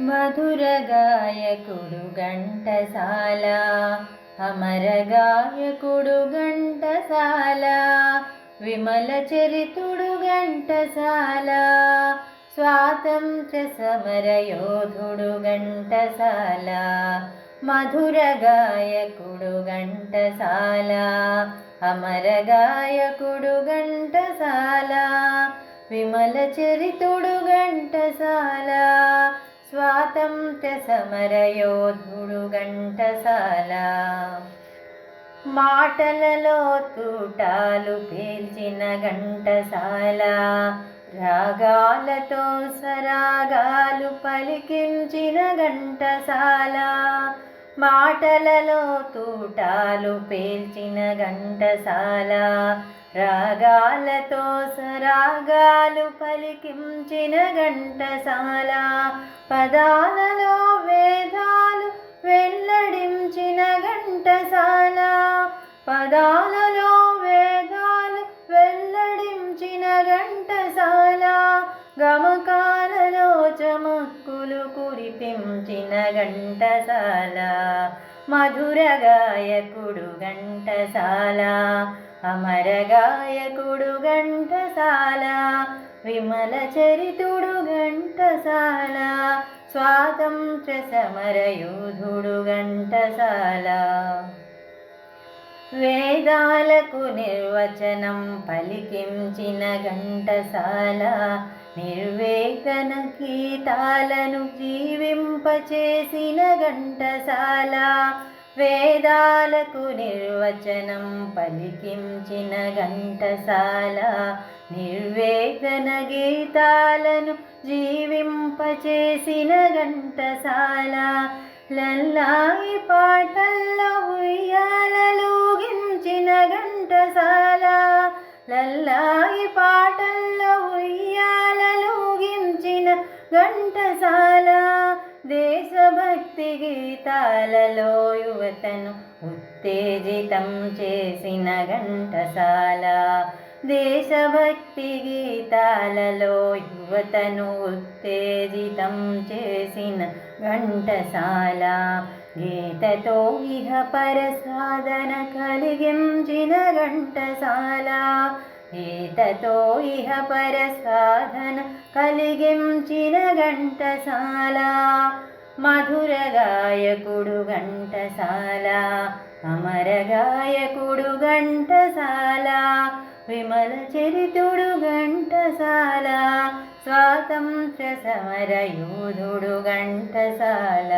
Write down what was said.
మధుర గాయకుడు ఘంటసాల అమర గాయకుడు ఘంటసాల విమల చరితుడు ఘంటసాల స్వాతంత్ర సమర యోధుడు ఘంటసాల మధుర గాయకుడు ఘంటసాల అమర గాయకుడు ఘంటసాల విమల చరితుడు ఘంటసాల స్వాతంత్ర సమరయోధుడు ఘంటసాల. మాటలలో తూటాలు పేల్చిన ఘంటసాల రాగాలతో సరాగాలు పలికించిన ఘంటసాల. మాటలలో తూటాలు పేల్చిన ఘంటసాల రాగాలతో సరాగాలు పలికించిన ఘంటసాల పదాలలో వేదాలు వెల్లడించిన ఘంటసాల పదాలలో వేదాలు వెల్లడించిన ఘంటసాల గమ చమక్కులు కురిపించిన ఘంటసాల మధుర గాయకుడు ఘంటసాల అమర గాయకుడు ఘంటసాల విమల చరితుడు ఘంటసాల స్వాతంత్ర సమర యోధుడు ఘంటసాల. వేదాలకు నిర్వచనం పలికించిన ఘంటసాల నిర్వేదన గీతాలను జీవింపచేసిన ఘంటసాల వేదాలకు నిర్వచనం పలికించిన ఘంటసాల నిర్వేదన గీతాలను జీవింపచేసిన ఘంటసాల లల్లాయి పాటల్లో ఉయ్యాలలోగించిన ఘంటసాల లల్లా ఘంటసాల దేశభక్తి గీతాలలో యువతను ఉత్తేజితం చేసిన ఘంటసాల దేశభక్తి గీతాలలో యువతను ఉత్తేజితం చేసిన ఘంటసాల గీతతో ఇహ పరసాధన కలిగించిన ఘంటసాల గీతతో ఇహ పర సాధన కలిగించిన ఘంటసాల మధుర గాయకుడు ఘంటసాల అమర గాయకుడు ఘంటసాల విమల చరితుడు ఘంటసాల స్వాతంత్ర సమర యోధుడు ఘంటసాల.